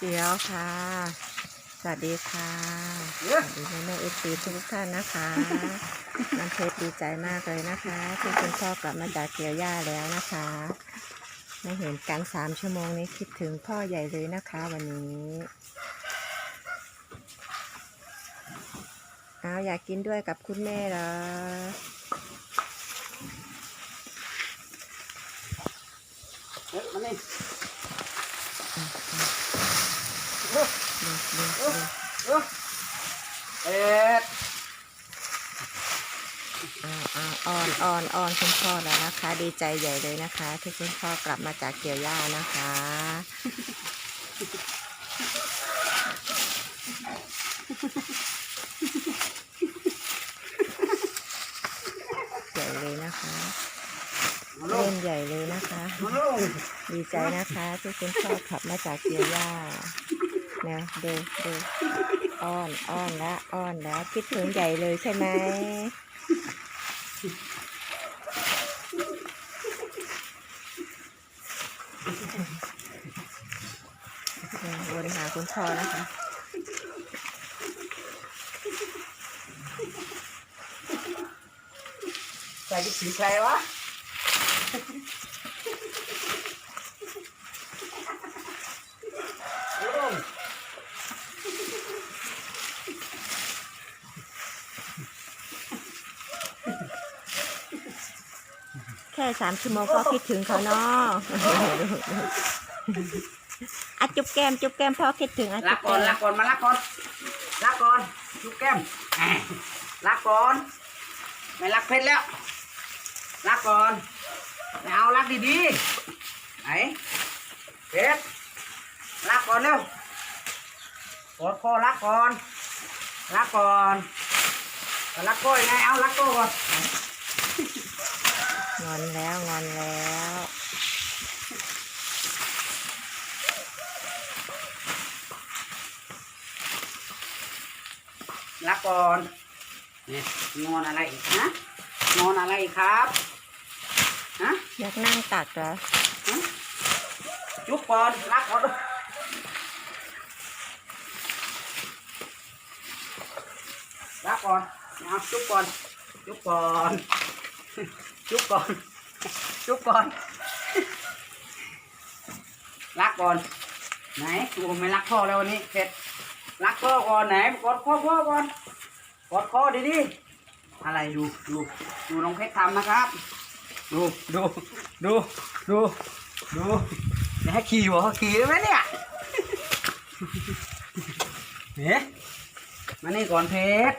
เดี๋ยวค่ะ สวัสดีค่ะสวัสดีแม่แม่เอฟซีทุกท่านนะคะน้ำเพชรดีใจมากเลยนะคะที่คุณพ่อกลับมาจากเกี่ยวหญ้าแล้วนะคะ ไม่เห็นกันสามชั่วโมงนี้คิดถึงพ่อใหญ่เลยนะคะวันนี้เอาอยากกินด้วยกับคุณแม่เหรอเฮ้ยมานี่ดูดูดู เอ็ดอ่อนอ่อนอ่อนคุณพ่อแล้วนะคะ ดีใจใหญ่เลยนะคะ ที่คุณพ่อกลับมาจากเกี่ยวหญ้านะคะ ใหญ่เลยนะคะ เล่นใหญ่เลยนะคะ ดีใจนะคะที่คุณพ่อขับมาจากเกี่ยวหญ้า นะดูดูอ้อนอ้อนแล้วอ้อนแล้วคิดถึงใหญ่เลยใช่ไหมเนี่ยวนหาคุณพ่อนะคะใส่สีใครวะ สามชั่วโมงก็คิดถึงเขาเนาะอะจุ๊บแก้มจุ๊บแก้มพ่อคิดถึงอะรัจุ๊กบก่อแก้นมรักก่อนมารักก่อนรักก่อนลูกแก้มรักก่อนไม่รักเพชรแล้วรักก่อนไม่เอารักดีๆไหนเพชรรักก่อนเร็วกอดคอรักก่อนรักก่อนรักก็ยังไงเอารักก็ก่อน งอนแล้วงอนแล้วรักก่อนนี่งอนอะไรอีกนะงอนอะไรอีกครับฮะอยากนั่งตักเหรอฮะจุ๊บก่อนรักก่อนรักก่อนเอาจุ๊บก่อนจุ๊บก่อน จุ๊บก่อน จุ๊บก่อนรักก่อนไหนกูไม่รักพ่อแล้ววันนี้เสร็จรักพ่อก่อนไหนกอดพ่อพ่อก่อนกอดคอดีๆอะไรดูดูดูน้องเพชรทำนะครับ ดูดูดูดูดูจะให้ขี่หัวขี่ได้ไหมเนี่ยเฮ้มานี่ก่อนเพชร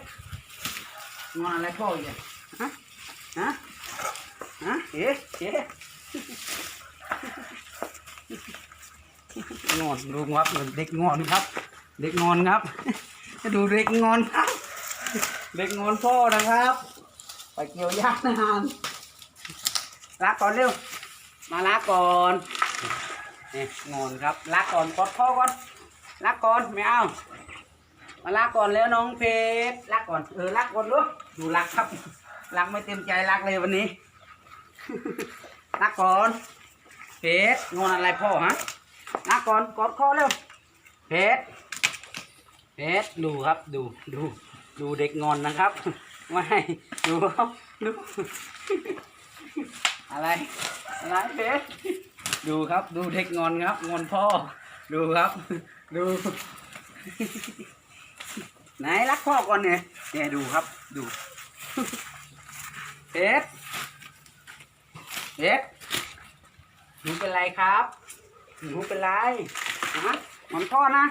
งอนอะไรพ่ออีกอะฮะฮะ ฮะเอ๊ะเอ๊ะงอนดูครับเหมือนเด็กงอนครับ เด็กงอนครับดูเด็กงอนครับ เด็กงอนพ่อนะครับ ไปเกี่ยวยากนานลากก่อนเร็ว มาลากก่อนนี่งอนครับลากก่อนกอดพ่อก่อนลากก่อนไม่เอามาลากก่อนแล้วน้องเพชรลากก่อนเออลากก่อนลูกดูรักครับรักไม่เต็มใจรักเลยวันนี้ ลากก่อนเพชรงอนอะไรพ่อฮะลากก่อนกอดคอเร็วเพชรเพชรดูครับดูดู ดูเด็กงอนนะครับไม่ดูครับดูอะไรอะไรเพชรดูครับ ดูเด็กงอนครับ งอนพ่อ ดูครับ ดูไหนรักพ่อก่อนเนี่ยเนี่ยดูครับ ดูเพชร เพชรหนูเป็นไรครับหนูเป็นไรฮะงอนพ่อนะ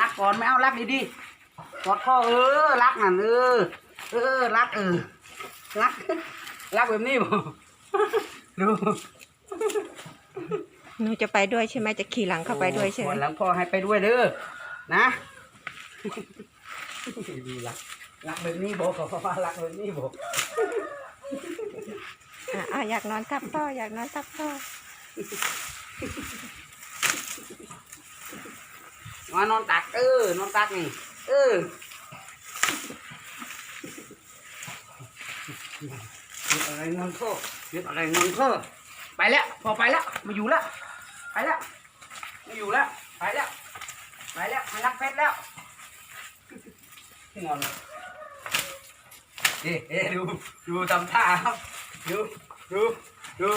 รักก่อนไม่เอารักดีๆกอดพ่อเออรักนั่นเออเออรักเออรักรักแบบนี้บ่ดูหนูจะไปด้วยใช่ไหมจะขี่หลังเข้าไปด้วยใช่ไหมวันหลังพ่อให้ไปด้วยเด้อนะดีรักรักแบบนี้บอกเขาว่ารักแบบนี้บอก อะอยากนอนทับพ่ออยากนอนทับพ่อมานอนตักเออนอนตักนี่เออยุดอะไรงอนพ่อยุดอะไรงอนพ่อไปแล้วพอไปแล้วไมาอยู่แล้วไปแล้วไมาอยู่แล้วไปแล้วไม่รักเพชรแล้วงอนเอ๊ะเอ๊ะดูดูตำท่าครับ ดูดูดู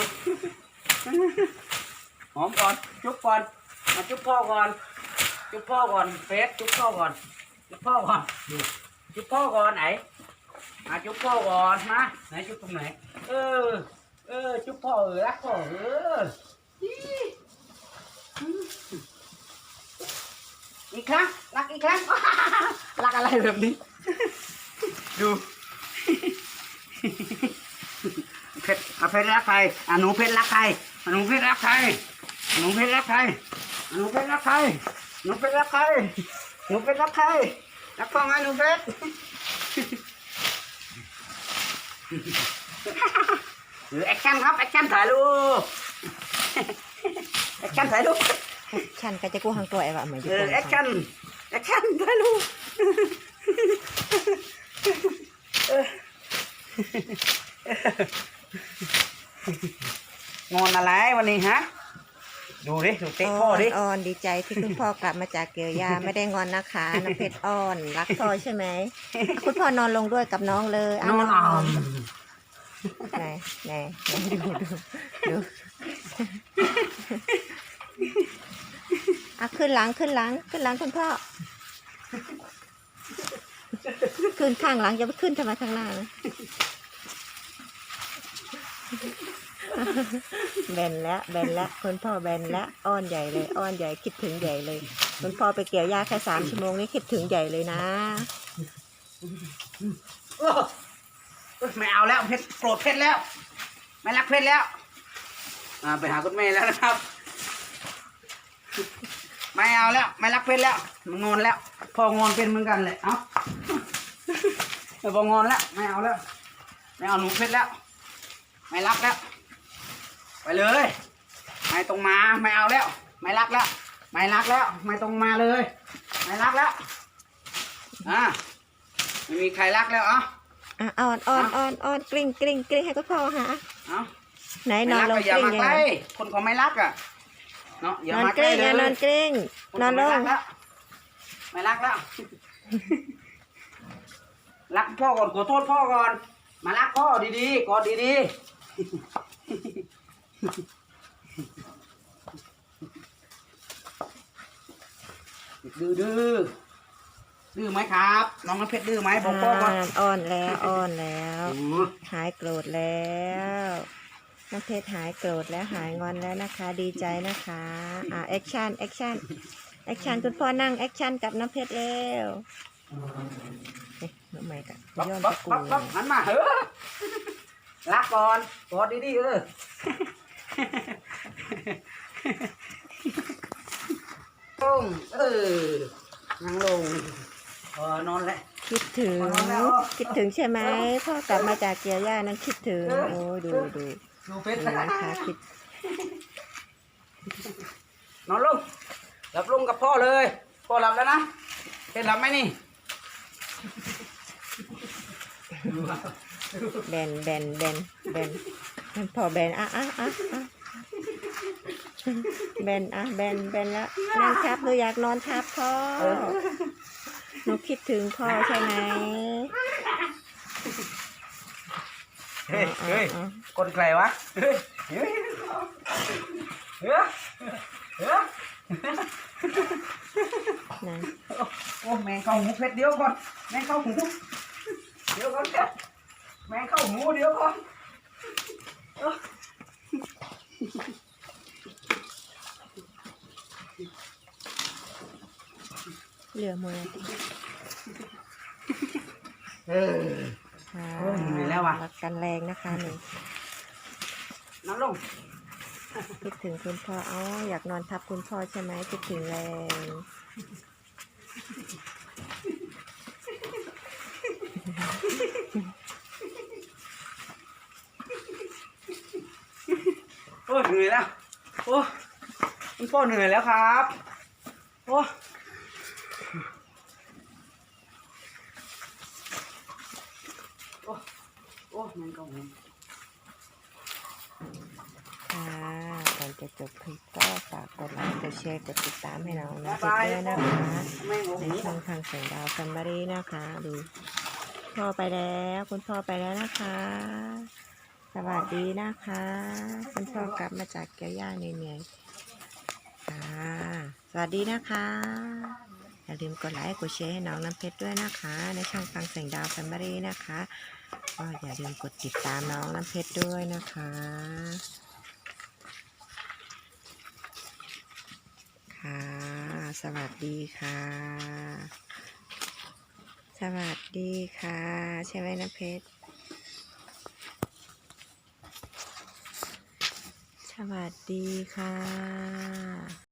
หอมก่อนจุ๊บก่อนมาจุ๊บพ่อก่อนจุ๊บพ่อก่อนเฟสจุ๊บพ่อก่อนจุ๊บพ่อก่อนดูจุ๊บพ่อก่อนไหนมาจุ๊บพ่อก่อนมาไหนจุ๊บตรงไหนเออเออจุ๊บพ่อเออรักพ่อเอออีกครั้งรักอีกครั้งรักอะไรแบบนี้ ดู เพชรเอาเพชรรักใครอะหนูเพชรรักใครอะหนูเพชรรักใครอะหนูเพชรรักใครอะหนูเพชรรักใครหนูเพชรรักใครหนูเพชรรักใครรักพ่อไหมหนูเพชรหรือแอคชั่นครับแอคชั่นถ่ายรูปแอคชั่นถ่ายรูปฉันก็จะกู้หังตัวไอ้วะเหมือนเออแอคชั่นแอคชั่นถ่ายรูปเออ งอนอะไรวันนี้ฮะ ดูดิ ดูเตะพ่อดิ อ่อนดีใจที่คุณพ่อกลับมาจากเกี่ยวยาไม่ได้งอนนะคะน้ำเพชรอ่อนรักพ่อใช่ไหมคุณพ่อนอนลงด้วยกับน้องเลยะนอนอ่อมไหนไหนไหนดูดูดูอะขึ้นหลังขึ้นหลังขึ้นหลังคุณพ่อ ขึ้นข้างหลังอย่าไปขึ้นทำไมข้างหน้านะ แบนแล้วแบนแล้วคุณพ่อแบนแล้วอ้อนใหญ่เลย อ้อนใหญ่คิดถึงใหญ่เลยคุณพ่อไปเกี่ยวหญ้าแค่สามชั่วโมงนี่คิดถึงใหญ่เลยนะโอ้ไม่เอาแล้วเพชรโกรธเพชรแล้ว ไม่รักเพชรแล้วอ่าไปหาคุณแม่แล้วนะครับ ไม่เอาแล้ว ไม่รักเพชรแล้วมันงอนแล้ว พองอนเป็นเหมือนกันเลยเอ้าพองอนแล้ว ไม่เอาแล้ว ไม่เอาหนูเพชรแล้ว ไม่รักแล้ว ไปเลย ไม่ตรงมาไม่เอาแล้ว ไม่รักแล้ว ไม่รักแล้ว ไม่ตรงมาเลย ไม่รักแล้วอ่าไม่มีใครรักแล้วเอะ อะอ่อนอ่อนอ่อนอ่อนกลิ้งกลิ้งกลิ้งให้คุณพ่อหาเอ้าไหนไม่นอนรักลงก็อกย่าลิ้งมายังใกไงล้คนเขาไม่รักอะเนาะอย่านอนมากใกล้ลิ้งเลอะยนอนกลิ้งคนนอนเขาลไม่รังกแล้วไม่รักแล้ว รักพ่อก่อนขอโทษพ่อก่อน มารักพ่อดีๆกอดดีๆ ดื้อดื้อดื้อไหมครับ น้องน้ำเพชรดื้อไหมบอกพ่อก่อนอ่าอ่อนแล้วอ่อนแล้วอือหายโกรธแล้วน้องเพชรหายโกรธแล้วหายงอนแล้วนะคะ ดีใจนะคะอ่าแอคชั่นแอคชั่นแอคชั่นคุณพ่อนั่งแอคชั่นกับน้ำเพชรเร็วเอ๊ะทำไมกันปั๊บย้อนปั๊ตะบกูปั๊บปั๊บหันมาเออรักก่อนกอดดีๆเออ ลงเออนั่งลงเออนอนแล้ว คิดถึงนอนแล้วคิดถึงใช่ไหมพ่อกลับมาจากเกี่ยวหญ้านั้นคิดถึง โอ้ยดูดูดูเพชรดูนะคะคิด นอนลงหลับลงกับพ่อเลย พ่อหลับแล้วนะเพชรหลับไหมนี่แบนแบนแบนแบนมันพอแบนอะอะอะอะ แบนอะแบนแบนแล้วนั่งทับหนูอยากนอนทับพ่อหนูคิดถึงพ่อใช่ไหมเฮ้ยอะเฮ้ยอะคนใครวะเฮ้ยเฮ้ยเฮ้ยเฮ้ยนั่นโอ้แมงเข้าหูเพชรเดียวก่อนแมงเข้าหูเดี๋ยวก่อนเพชรแมงเข้าหูเดี๋ยวก่อน เหลือมือเออค่ะโอ้ยเหนื่อยแล้วว่ะ รักกันแรงนะคะหนูน้ำลงคิดถึงคุณพ่ออ๋ออยากนอนทับคุณพ่อใช่ไหมคิดถึงแรงโอ้ยเหนื่อยแล้ว โอ้คุณพ่อเหนื่อยแล้วครับ โอ้โอ้โอ้แมงเข้าหูค่ค่ะก่อนจะจบคลิปก็ฝากกดไลค์กดแชร์กดติดตามให้น้องนะเพชรด้วยนะคะแม่งโอ้ในช่องทางแสงดาวแฟมิลี่นะคะดูพ่อไปแล้ว คุณพ่อไปแล้วนะคะ สวัสดีนะคะ คุณพ่อกลับมาจากเกี่ยวย่าเหนื่อยๆค่ะสวัสดีนะคะอย่าลืมกดไลค์กดแชร์ให้น้องน้ำเพชรด้วยนะคะ ในช่องฟังแสงดาวแฟมิลี่นะคะ ก็อย่าลืมกดติดตามน้องน้ำเพชรด้วยนะคะ ค่ะ สวัสดีค่ะ สวัสดีค่ะ ใช่ไหมน้ำเพชร สวัสดีค่ะ